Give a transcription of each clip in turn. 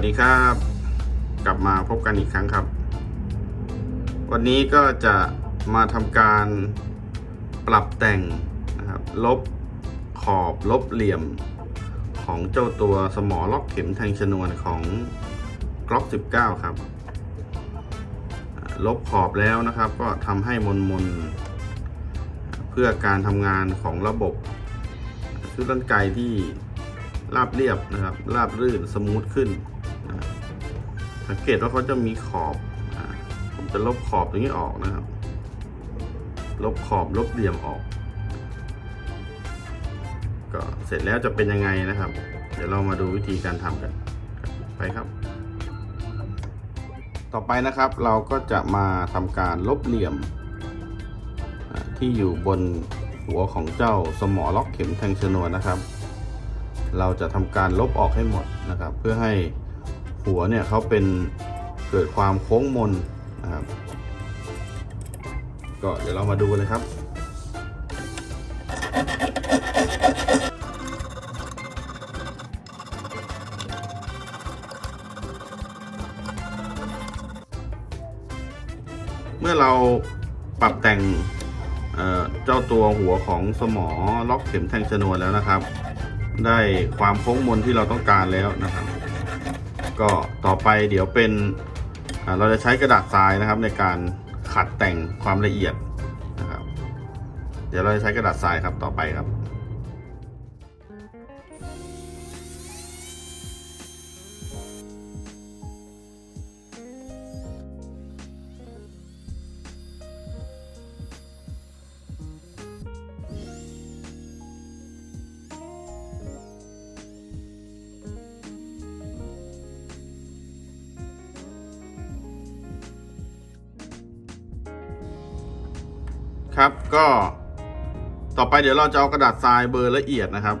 สดีครับ กลับมาพบกันอีกครั้งครับ วันนี้ก็จะมาทำการปรับแต่งนะครับ ลบขอบลบเหลี่ยมของเจ้าตัวสมอล็อกเข็มแทงชนวนของกล็อก 19 ครับ ลบขอบแล้วนะครับ ก็ทำให้มนมนๆเพื่อการทำงานของระบบชุดลั่นไกที่ ราบเรียบนะครับ ราบรื่นสมูทขึ้น สังเกตว่าเขาจะมีขอบผมจะลบขอบตรงนี้ออกนะครับ ลบขอบลบเหลี่ยมออก ก็เสร็จแล้วจะเป็นยังไงนะครับ เดี๋ยวเรามาดูวิธีการทำกัน ไปครับ ต่อไปนะครับเราก็จะมาทำการลบเหลี่ยมที่อยู่บนหัวของเจ้าสมอล็อกเข็มแทงชนวนนะครับ เราจะทำการลบออกให้หมดนะครับ เพื่อให้หัวเนี่ยเขาเป็นเกิดความโค้งมนนะครับ ก็เดี๋ยวเรามาดูกันเลยครับเมื่อเราปรับแต่งเเจ้าตัวหัวของสมอล็อกเข็มแทงชนวนแล้วนะครับ ได้ความโค้งมนที่เราต้องการแล้วนะครับ ก็ต่อไปเดี๋ยวเป็นเราจะใช้กระดาษทรายนะครับในการขัดแต่งความละเอียดนะครับ เดี๋ยวเราจะใช้กระดาษทรายครับต่อไปครับ ครับก็ต่อไปเดี๋ยวเราจะเอากระดาษทรายเบอร์ละเอียดนะครับ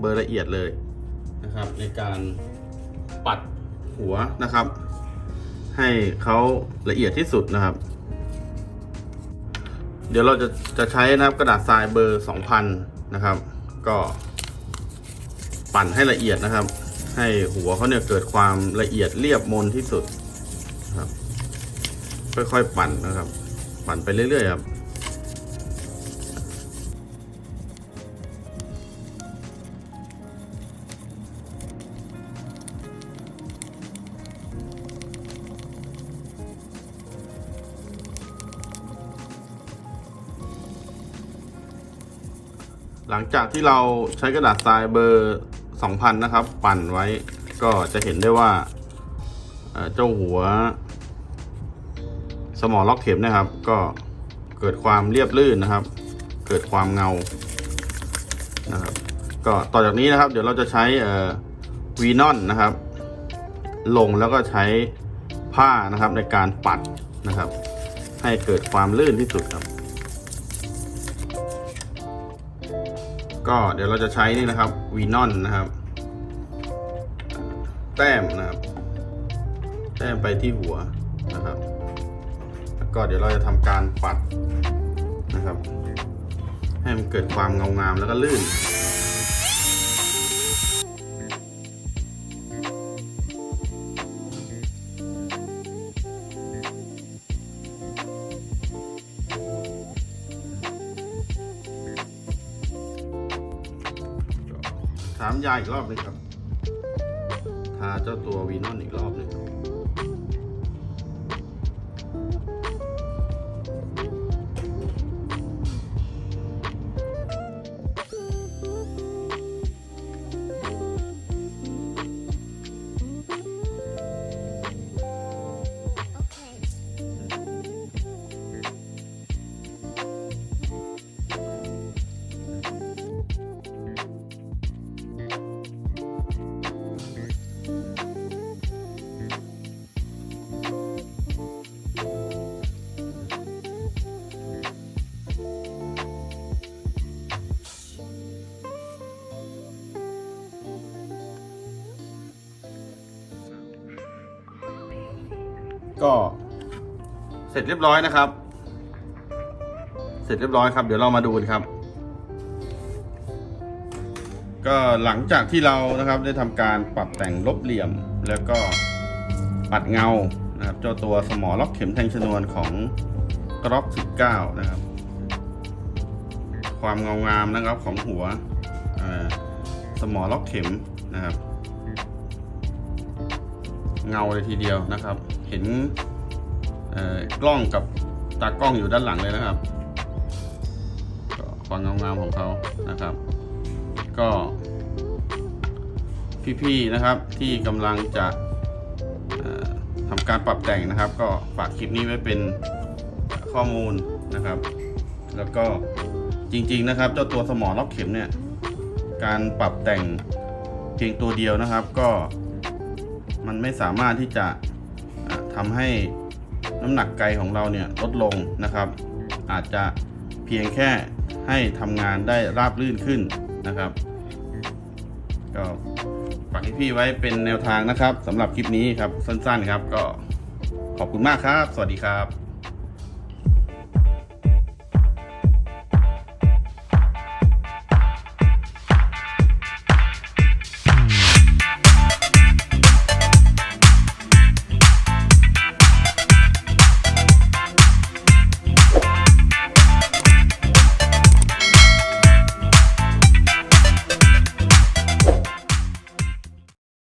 เบอร์ละเอียดเลยนะครับ ในการปัดหัวนะครับ ให้เขาละเอียดที่สุดนะครับ เดี๋ยวเราจะจะใช้นะครับกระดาษทรายเบอร์2000นะครับ ก็ปั่นให้ละเอียดนะครับ ให้หัวเขาเนี่ยเกิดความละเอียดเรียบมนที่สุดครับ ค่อยๆปั่นนะครับ ปั่นไปเรื่อยๆครับ หลังจากที่เราใช้กระดาษทรายเบอร์ 2000 นะครับ ปั่นไว้ก็จะเห็นได้ว่าเจ้าหัว สมอล็อกเข็มนะครับ ก็เกิดความเรียบลื่นนะครับ เกิดความเงานะครับก็ต่อจากนี้นะครับ เดี๋ยวเราจะใช้วีนอนนะครับ ลงแล้วก็ใช้ผ้านะครับในการปัดนะครับ ให้เกิดความลื่นที่สุดครับ ก็เดี๋ยวเราจะใช้นี่นะครับวีนอนนะครับ แต้มนะครับ แต้มไปที่หัวนะครับ แล้วก็เดี๋ยวเราจะทำการปัดนะครับ ให้มันเกิดความเงางามแล้วก็ลื่นามยาอีกรอบหนึงครับ ทาเจ้าตัววีนอนอีกรอบหนึง ก็เสร็จเรียบร้อยนะครับ เสร็จเรียบร้อยครับ เดี๋ยวเรามาดูกันครับ ก็หลังจากที่เรานะครับได้ทำการปรับแต่งลบเหลี่ยม แล้วก็ปัดเงานะครับเจ้าตัวสมอล็อกเข็มแทงชนวนของกร็อก19 นะครับ ความเงางามนะครับของหัวสมอล็อกเข็มนะครับ เงาเลยทีเดียวนะครับ เห็นกล้องกับตากล้องอยู่ด้านหลังเลยนะครับความเงางามของเขานะครับ ก็พี่ๆนะครับที่กำลังจะทำการปรับแต่งนะครับ ก็ฝากคลิปนี้ไว้เป็นข้อมูลนะครับ แล้วก็จริงๆนะครับ เจ้าตัวสมอล็อกเข็มเนี่ยการปรับแต่งเพียงตัวเดียวนะครับ ก็มันไม่สามารถที่จะ ทำให้น้ำหนักไกของเราเนี่ยลดลงนะครับ อาจจะเพียงแค่ให้ทำงานได้ราบรื่นขึ้นนะครับ ก็ฝากพี่ๆไว้เป็นแนวทางนะครับสำหรับคลิปนี้ครับสั้นๆครับ ก็ขอบคุณมากครับ สวัสดีครับ